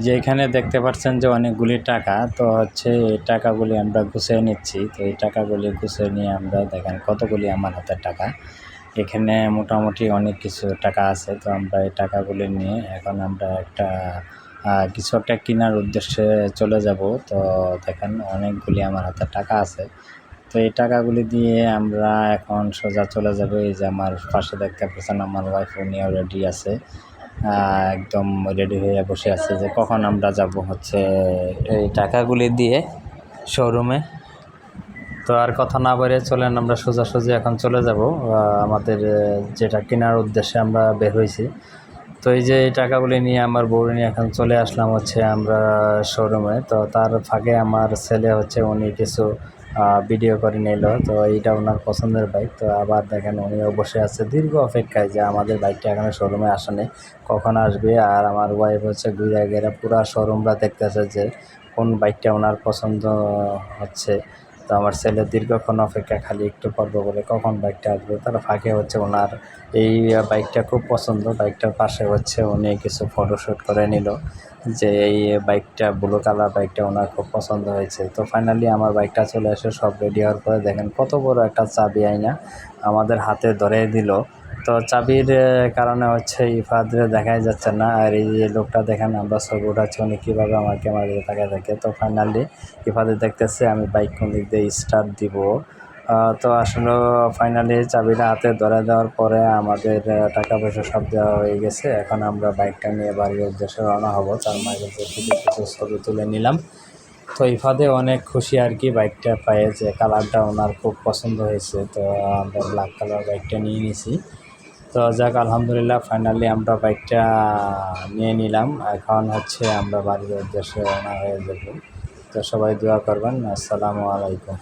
যে এখানে দেখতে পাচ্ছেন যে অনেকগুলি টাকা, তো হচ্ছে এই টাকাগুলি আমরা গুছিয়ে নিচ্ছি। তো এই টাকাগুলি গুছিয়ে নিয়ে আমরা দেখেন কতগুলি আমার হাতে টাকা। এখানে মোটামুটি অনেক কিছু টাকা আছে, তো আমরা এই টাকাগুলি নিয়ে এখন আমরা একটা কিছু একটা কেনার উদ্দেশ্যে চলে যাব। তো দেখেন অনেকগুলি আমার হাতে টাকা আছে। তো এই টাকাগুলি দিয়ে আমরা এখন সোজা চলে যাব। এই যে আমার পাশে দেখতে পাচ্ছেন আমার ওয়াইফ উনিও অলরেডি আছে। একদম রেডি হয়ে বসে আছে যে কখন আমরা যাব হচ্ছে এই টাকাগুলি দিয়ে শোরুমে তো আর কথা না বলে চলেন, আমরা সোজাসুজি এখন চলে যাব। আমাদের যেটা কেনার উদ্দেশ্যে আমরা বের হয়েছি। তো এই যে টাকাগুলি নিয়ে আমার বউ নিয়ে এখন চলে আসলাম হচ্ছে আমরা শোরুমে তো তার ফাঁকে আমার ছেলে হচ্ছে, উনি কিছু ভিডিও করে নিল। তো এইটা ওনার পছন্দের বাইক তো আবার দেখেন উনিও বসে আছে। দীর্ঘ অপেক্ষায় যে আমাদের বাইকটা এখানে শোরুমে আসেনি। কখন আসবে? আর আমার ওয়াইফ হচ্ছে ঘুরে গেলে পুরা শোরুমরা দেখতেছে যে কোন বাইকটা ওনার পছন্দ হচ্ছে। তো আমার ছেলে দীর্ঘক্ষণ অপেক্ষা খালি একটু করব বলে কখন বাইকটা আসবে? তার ফাঁকে হচ্ছে ওনার এই বাইকটা খুব পছন্দ। বাইকটার পাশে হচ্ছে উনি কিছু ফটোশ্যুট করে নিল যে এই বাইকটা ব্লু কালার বাইকটা ওনার খুব পছন্দ হয়েছে। তো ফাইনালি আমার বাইকটা চলে এসে সব রেডি হওয়ার পরে দেখেন কত বড় একটা চাবি আইনা আমাদের হাতে ধরে দিল। তো চাবির কারণে হচ্ছে ইফাদরে দেখাই যাচ্ছে না। আর এই যে লোকটা দেখেন, আমরা ছবি উঠাচ্ছি উনি কীভাবে আমার ক্যামেরা দিকে তাকায় থাকে তো ফাইনালি ইফাদে দেখতেছে, আমি বাইক কোন দিক দিয়ে স্টার্ট দিব। তো আসলে ফাইনালি চাবিটা হাতে ধরে দেওয়ার পরে আমাদের টাকা পয়সা সব দেওয়া হয়ে গেছে। এখন আমরা বাইকটা নিয়ে বাড়ির উদ্দেশ্যে রওনা হব। তার মাঝে কিছু কিছু ছবি তুলে নিলাম। তো ইফাদে অনেক খুশি আর কি বাইকটা পায়ে যে কালারটা ওনার খুব পছন্দ হয়েছে। তো আমরা ব্ল্যাক কালার বাইকটা নিয়ে নিয়েছি তো যাক, আলহামদুলিল্লাহ ফাইনালি আমরা বাইকটা নিয়ে নিলাম। এখন হচ্ছে আমরা বাড়ির উদ্দেশ্যে রওনা হয়ে যাব। তো সবাই দোয়া করবেন। আসসালামু আলাইকুম।